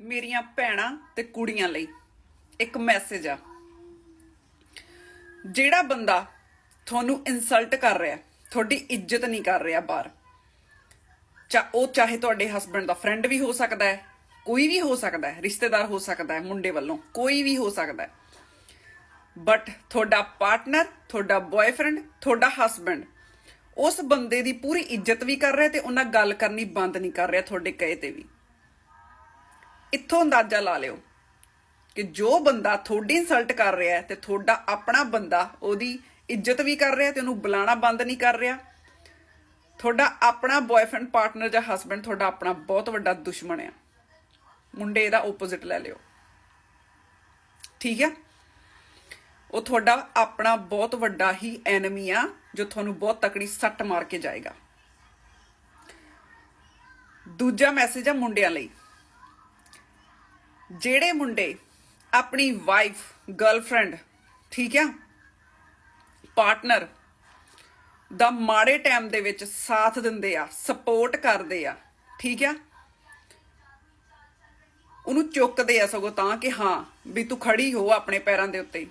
ਮੇਰੀਆਂ ਭੈਣਾਂ ਤੇ ਕੁੜੀਆਂ ਲਈ ਇੱਕ ਮੈਸੇਜ ਆ। ਜਿਹੜਾ ਬੰਦਾ ਤੁਹਾਨੂੰ ਇਨਸਲਟ ਕਰ ਰਿਹਾ, ਤੁਹਾਡੀ ਇੱਜ਼ਤ ਨਹੀਂ ਕਰ ਰਿਹਾ ਬਾਹਰ, ਚਾ ਉਹ ਚਾਹੇ ਤੁਹਾਡੇ ਹਸਬੰਡ ਦਾ ਫਰੈਂਡ ਵੀ ਹੋ ਸਕਦਾ ਹੈ, ਕੋਈ ਵੀ ਹੋ ਸਕਦਾ ਹੈ, ਰਿਸ਼ਤੇਦਾਰ ਹੋ ਸਕਦਾ ਹੈ, ਮੁੰਡੇ ਵੱਲੋਂ ਕੋਈ ਵੀ ਹੋ ਸਕਦਾ ਹੈ ਬਟ ਤੁਹਾਡਾ ਪਾਰਟਨਰ ਤੁਹਾਡਾ ਬॉयਫ੍ਰੈਂਡ ਤੁਹਾਡਾ ਹਸਬੰਡ ਉਸ ਬੰਦੇ ਦੀ ਪੂਰੀ ਇੱਜ਼ਤ ਵੀ ਕਰ ਰਿਹਾ ਤੇ ਉਹਨਾਂ ਗੱਲ ਕਰਨੀ ਬੰਦ ਨਹੀਂ ਕਰ ਰਿਹਾ ਤੁਹਾਡੇ ਕਹੇ ਤੇ ਵੀ। ਇੱਥੋਂ ਅੰਦਾਜ਼ਾ ਲਾ ਲਿਓ ਕਿ ਜੋ ਬੰਦਾ ਤੁਹਾਡੀ ਇਨਸਲਟ ਕਰ ਰਿਹਾ ਹੈ ਤੇ ਤੁਹਾਡਾ ਆਪਣਾ ਬੰਦਾ ਉਹਦੀ ਇੱਜ਼ਤ ਵੀ ਕਰ ਰਿਹਾ ਤੇ ਉਹਨੂੰ ਬੁਲਾਣਾ ਬੰਦ ਨਹੀਂ ਕਰ ਰਿਹਾ। ਤੁਹਾਡਾ ਆਪਣਾ ਬॉयਫ੍ਰੈਂਡ ਪਾਰਟਨਰ ਜਾਂ ਹਸਬੰਡ ਤੁਹਾਡਾ ਆਪਣਾ ਬਹੁਤ ਵੱਡਾ ਦੁਸ਼ਮਣ ਆ। ਮੁੰਡੇ ਇਹਦਾ ਆਪੋਜ਼ਿਟ ਲੈ ਲਿਓ। ਠੀਕ ਹੈ? ਉਹ ਤੁਹਾਡਾ ਆਪਣਾ ਬਹੁਤ ਵੱਡਾ ਹੀ ਐਨਮੀ ਆ, ਜੋ ਤੁਹਾਨੂੰ ਬਹੁਤ ਤਕੜੀ ਸੱਟ ਮਾਰ ਕੇ ਜਾਏਗਾ। ਦੂਜਾ ਮੈਸੇਜ ਆ ਮੁੰਡਿਆਂ ਲਈ। ਜਿਹੜੇ ਮੁੰਡੇ ਆਪਣੀ ਵਾਈਫ ਗਰਲਫ੍ਰੈਂਡ ਠੀਕ ਆ? ਪਾਰਟਨਰ ਦਾ ਮਾੜੇ ਟਾਈਮ ਦੇ ਵਿੱਚ ਸਾਥ ਦਿੰਦੇ ਆ ਸਪੋਰਟ ਕਰਦੇ ਆ, ਠੀਕ ਆ? ਉਹਨੂੰ ਚੁੱਕਦੇ ਆ ਸਗੋਂ ਤਾਂ ਕਿ ਹਾਂ, ਵੀ ਤੂੰ ਖੜੀ ਹੋ ਆਪਣੇ ਪੈਰਾਂ ਦੇ ਉੱਤੇ।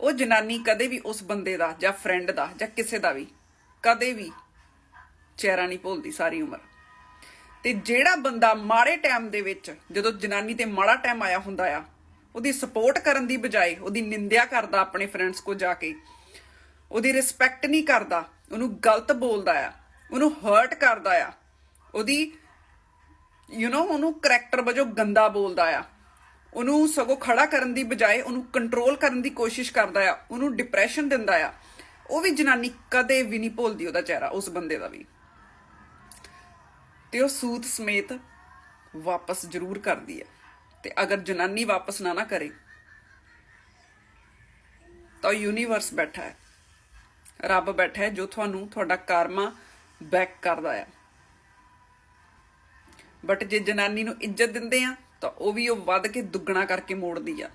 ਉਹ ਜਨਾਨੀ ਕਦੇ ਵੀ ਉਸ ਬੰਦੇ ਦਾ ਜਾਂ ਫਰੈਂਡ ਦਾ ਜਾਂ ਕਿਸੇ ਦਾ ਵੀ ਕਦੇ ਵੀ ਚਿਹਰਾ ਨਹੀਂ ਭੁੱਲਦੀ ਸਾਰੀ ਉਮਰ। ਤੇ ਜਿਹੜਾ ਬੰਦਾ ਮਾੜੇ ਟਾਈਮ ਦੇ ਵਿੱਚ, ਜਦੋਂ ਜਨਾਨੀ ਤੇ ਮਾੜਾ ਟਾਈਮ ਆਇਆ ਹੁੰਦਾ ਆ, ਉਹਦੀ ਸਪੋਰਟ ਕਰਨ ਦੀ ਬਜਾਏ, ਉਹਦੀ ਨਿੰਦਿਆ ਕਰਦਾ ਆਪਣੇ ਫਰੈਂਡਸ ਕੋ ਜਾ ਕੇ, ਉਹਦੀ ਰਿਸਪੈਕਟ ਨਹੀਂ ਕਰਦਾ, ਉਹਨੂੰ ਗਲਤ ਬੋਲਦਾ ਆ, ਉਹਨੂੰ ਹਰਟ ਕਰਦਾ ਆ, ਉਹਦੀ ਯੂ نو ਉਹਨੂੰ ਕਰੈਕਟਰ ਵਜੋਂ ਗੰਦਾ ਬੋਲਦਾ ਆ, ਉਹਨੂੰ ਸਗੋਂ ਖੜਾ ਕਰਨ ਦੀ ਬਜਾਏ, ਉਹਨੂੰ ਕੰਟਰੋਲ ਕਰਨ ਦੀ ਕੋਸ਼ਿਸ਼ ਕਰਦਾ ਆ, ਉਹਨੂੰ ਡਿਪਰੈਸ਼ਨ ਦਿੰਦਾ ਆ, ਉਹ ਵੀ ਜਨਾਨੀ ਕਦੇ ਵੀ ਨਹੀਂ ਭੁੱਲਦੀ ਉਹਦਾ ਚਿਹਰਾ, ਉਸ ਬੰਦੇ ਦਾ ਵੀ। ਤੇ ਉਹ ਸੂਤ ਸਮੇਤ ਵਾਪਸ ਜ਼ਰੂਰ ਕਰਦੀ ਹੈ। ਤੇ ਅਗਰ ਜਨਾਨੀ ਵਾਪਸ ਨਾ ਨਾ ਕਰੇ, ਤਾਂ ਯੂਨੀਵਰਸ ਬੈਠਾ ਹੈ। ਰੱਬ ਬੈਠਾ ਹੈ ਜੋ ਤੁਹਾਨੂੰ ਤੁਹਾਡਾ ਕਰਮਾ ਬੈਕ ਕਰਦਾ ਹੈ। ਬਟ ਜੇ ਜਨਾਨੀ ਨੂੰ ਇੱਜ਼ਤ ਦਿੰਦੇ ਆ, ਤਾਂ ਉਹ ਵੀ ਉਹ ਵੱਧ ਕੇ ਦੁੱਗਣਾ ਕਰਕੇ ਮੋੜਦੀ ਆ।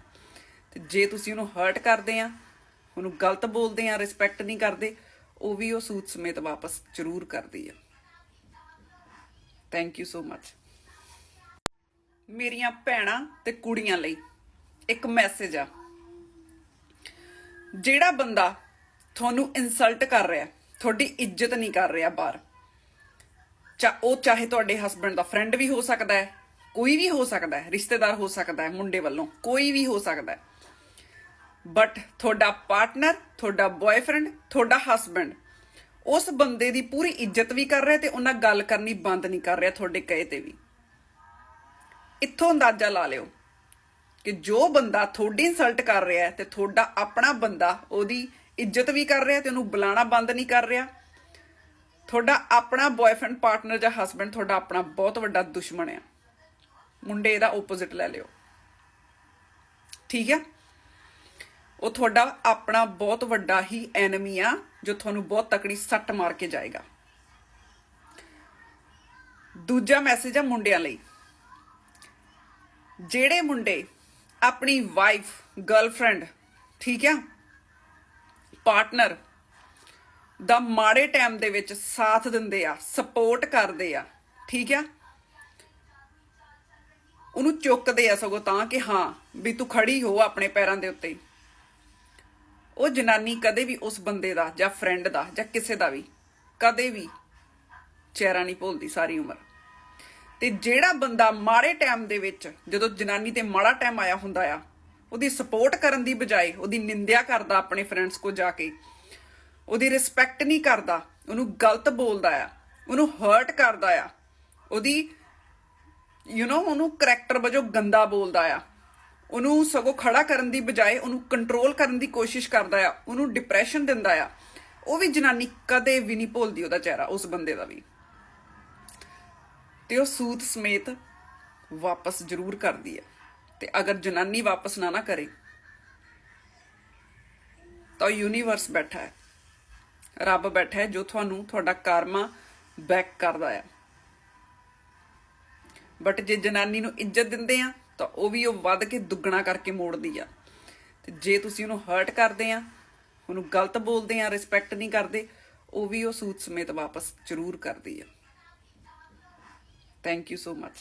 ਤੇ ਜੇ ਤੁਸੀਂ ਉਹਨੂੰ ਹਰਟ ਕਰਦੇ ਆ, ਉਹਨੂੰ ਗਲਤ ਬੋਲਦੇ ਆ ਰਿਸਪੈਕਟ ਨਹੀਂ ਕਰਦੇ, ਉਹ ਵੀ ਉਹ ਸੂਤ ਸਮੇਤ ਵਾਪਸ ਜ਼ਰੂਰ ਕਰਦੀ ਆ। ਥੈਂਕ ਯੂ ਸੋ ਮਚ ਮੇਰੀਆਂ ਭੈਣਾਂ ਤੇ ਕੁੜੀਆਂ ਲਈ ਇੱਕ ਮੈਸੇਜ ਆ। ਜਿਹੜਾ ਬੰਦਾ ਤੁਹਾਨੂੰ ਇਨਸਲਟ ਕਰ ਰਿਹਾ, ਤੁਹਾਡੀ ਇੱਜ਼ਤ ਨਹੀਂ ਕਰ ਰਿਹਾ ਬਾਹਰ, ਚਾ ਉਹ ਚਾਹੇ ਤੁਹਾਡੇ ਹਸਬੰਡ ਦਾ ਫਰੈਂਡ ਵੀ ਹੋ ਸਕਦਾ ਹੈ, ਕੋਈ ਵੀ ਹੋ ਸਕਦਾ ਹੈ, ਰਿਸ਼ਤੇਦਾਰ ਹੋ ਸਕਦਾ ਹੈ, ਮੁੰਡੇ ਵੱਲੋਂ ਕੋਈ ਵੀ ਹੋ ਸਕਦਾ ਹੈ ਬਟ ਤੁਹਾਡਾ ਪਾਰਟਨਰ ਤੁਹਾਡਾ ਬॉयਫ੍ਰੈਂਡ ਤੁਹਾਡਾ ਹਸਬੰਡ ਉਸ ਬੰਦੇ ਦੀ ਪੂਰੀ ਇੱਜ਼ਤ ਵੀ ਕਰ ਰਿਹਾ ਤੇ ਉਹਨਾਂ ਗੱਲ ਕਰਨੀ ਬੰਦ ਨਹੀਂ ਕਰ ਰਿਹਾ ਤੁਹਾਡੇ ਕਹੇ ਤੇ ਵੀ। ਇੱਥੋਂ ਅੰਦਾਜ਼ਾ ਲਾ ਲਿਓ ਕਿ ਜੋ ਬੰਦਾ ਤੁਹਾਡੀ ਇਨਸਲਟ ਕਰ ਰਿਹਾ ਹੈ ਤੇ ਤੁਹਾਡਾ ਆਪਣਾ ਬੰਦਾ ਉਹਦੀ ਇੱਜ਼ਤ ਵੀ ਕਰ ਰਿਹਾ ਤੇ ਉਹਨੂੰ ਬੁਲਾਣਾ ਬੰਦ ਨਹੀਂ ਕਰ ਰਿਹਾ। ਤੁਹਾਡਾ ਆਪਣਾ ਬॉयਫ੍ਰੈਂਡ ਪਾਰਟਨਰ ਜਾਂ ਹਸਬੰਡ ਤੁਹਾਡਾ ਆਪਣਾ ਬਹੁਤ ਵੱਡਾ ਦੁਸ਼ਮਣ ਆ। ਮੁੰਡੇ ਇਹਦਾ ਆਪੋਜ਼ਿਟ ਲੈ ਲਿਓ। ਠੀਕ ਆ ਉਹ ਤੁਹਾਡਾ ਆਪਣਾ ਬਹੁਤ ਵੱਡਾ ਹੀ ਐਨਮੀ ਆ। ਜੋ ਤੁਹਾਨੂੰ ਬਹੁਤ ਤਕੜੀ ਸੱਟ ਮਾਰ ਕੇ ਜਾਏਗਾ। ਦੂਜਾ ਮੈਸੇਜ ਆ ਮੁੰਡਿਆਂ ਲਈ। ਜਿਹੜੇ ਮੁੰਡੇ ਆਪਣੀ ਵਾਈਫ ਗਰਲਫ੍ਰੈਂਡ ਠੀਕ ਆ? ਪਾਰਟਨਰ ਦਾ ਮਾੜੇ ਟਾਈਮ ਦੇ ਵਿੱਚ ਸਾਥ ਦਿੰਦੇ ਆ ਸਪੋਰਟ ਕਰਦੇ ਆ, ਠੀਕ ਆ? ਉਹਨੂੰ ਚੁੱਕਦੇ ਆ ਸਗੋਂ ਤਾਂ ਕਿ ਹਾਂ ਵੀ ਤੂੰ ਖੜੀ ਹੋ ਆਪਣੇ ਪੈਰਾਂ ਦੇ ਉੱਤੇ। ਉਹ ਜਨਾਨੀ ਕਦੇ ਵੀ ਉਸ ਬੰਦੇ ਦਾ ਜਾਂ ਫਰੈਂਡ ਦਾ ਜਾਂ ਕਿਸੇ ਦਾ ਵੀ ਕਦੇ ਵੀ ਚਿਹਰਾ ਨਹੀਂ ਭੁੱਲਦੀ ਸਾਰੀ ਉਮਰ। ਤੇ ਜਿਹੜਾ ਬੰਦਾ ਮਾੜੇ ਟਾਈਮ ਦੇ ਵਿੱਚ ਜਦੋਂ ਜਨਾਨੀ ਤੇ ਮਾੜਾ ਟਾਈਮ ਆਇਆ ਹੁੰਦਾ ਆ, ਉਹਦੀ ਸਪੋਰਟ ਕਰਨ ਦੀ ਬਜਾਏ, ਉਹਦੀ ਨਿੰਦਿਆ ਕਰਦਾ ਆਪਣੇ ਫਰੈਂਡਸ ਕੋ ਜਾ ਕੇ, ਉਹਦੀ ਰਿਸਪੈਕਟ ਨਹੀਂ ਕਰਦਾ, ਉਹਨੂੰ ਗਲਤ ਬੋਲਦਾ ਆ, ਉਹਨੂੰ ਹਰਟ ਕਰਦਾ ਆ, ਉਹਦੀ ਯੂ نو ਉਹਨੂੰ ਕਰੈਕਟਰ ਵਜੋਂ ਗੰਦਾ ਬੋਲਦਾ ਆ। ਉਹਨੂੰ ਸਗੋਂ ਖੜਾ ਕਰਨ ਦੀ ਬਜਾਏ ਉਹਨੂੰ ਕੰਟਰੋਲ ਕਰਨ ਦੀ ਕੋਸ਼ਿਸ਼ ਕਰਦਾ ਆ, ਉਹਨੂੰ ਡਿਪਰੈਸ਼ਨ ਦਿੰਦਾ ਆ। ਉਹ ਵੀ ਜਨਾਨੀ ਕਦੇ ਵੀ ਨਹੀਂ ਭੁੱਲਦੀ ਉਹਦਾ ਚਿਹਰਾ, ਉਸ ਬੰਦੇ ਦਾ ਵੀ। ਤੇ ਉਹ ਸੂਤ ਸਮੇਤ ਵਾਪਸ ਜ਼ਰੂਰ ਕਰਦੀ ਹੈ ਤੇ ਅਗਰ ਜਨਾਨੀ ਵਾਪਸ ਨਾ ਨਾ ਕਰੇ, ਤਾਂ ਯੂਨੀਵਰਸ ਬੈਠਾ ਹੈ। ਰੱਬ ਬੈਠਾ ਹੈ ਜੋ ਤੁਹਾਨੂੰ ਤੁਹਾਡਾ ਕਰਮਾ ਬੈਕ ਕਰਦਾ ਹੈ ਬਟ ਜੇ ਜਨਾਨੀ ਨੂੰ ਇੱਜ਼ਤ ਦਿੰਦੇ ਆ ਤਾਂ ਉਹ ਵੀ ਉਹ ਵੱਧ ਕੇ ਦੁੱਗਣਾ ਕਰਕੇ ਮੋੜਦੀ ਆ। ਤੇ ਜੇ ਤੁਸੀਂ ਉਹਨੂੰ ਹਰਟ ਕਰਦੇ ਆ, ਉਹਨੂੰ ਗਲਤ ਬੋਲਦੇ ਆ ਰਿਸਪੈਕਟ ਨਹੀਂ ਕਰਦੇ, ਉਹ ਵੀ ਉਹ ਸੂਤ ਸਮੇਤ ਵਾਪਸ ਜ਼ਰੂਰ ਕਰਦੀ ਆ। Thank you so much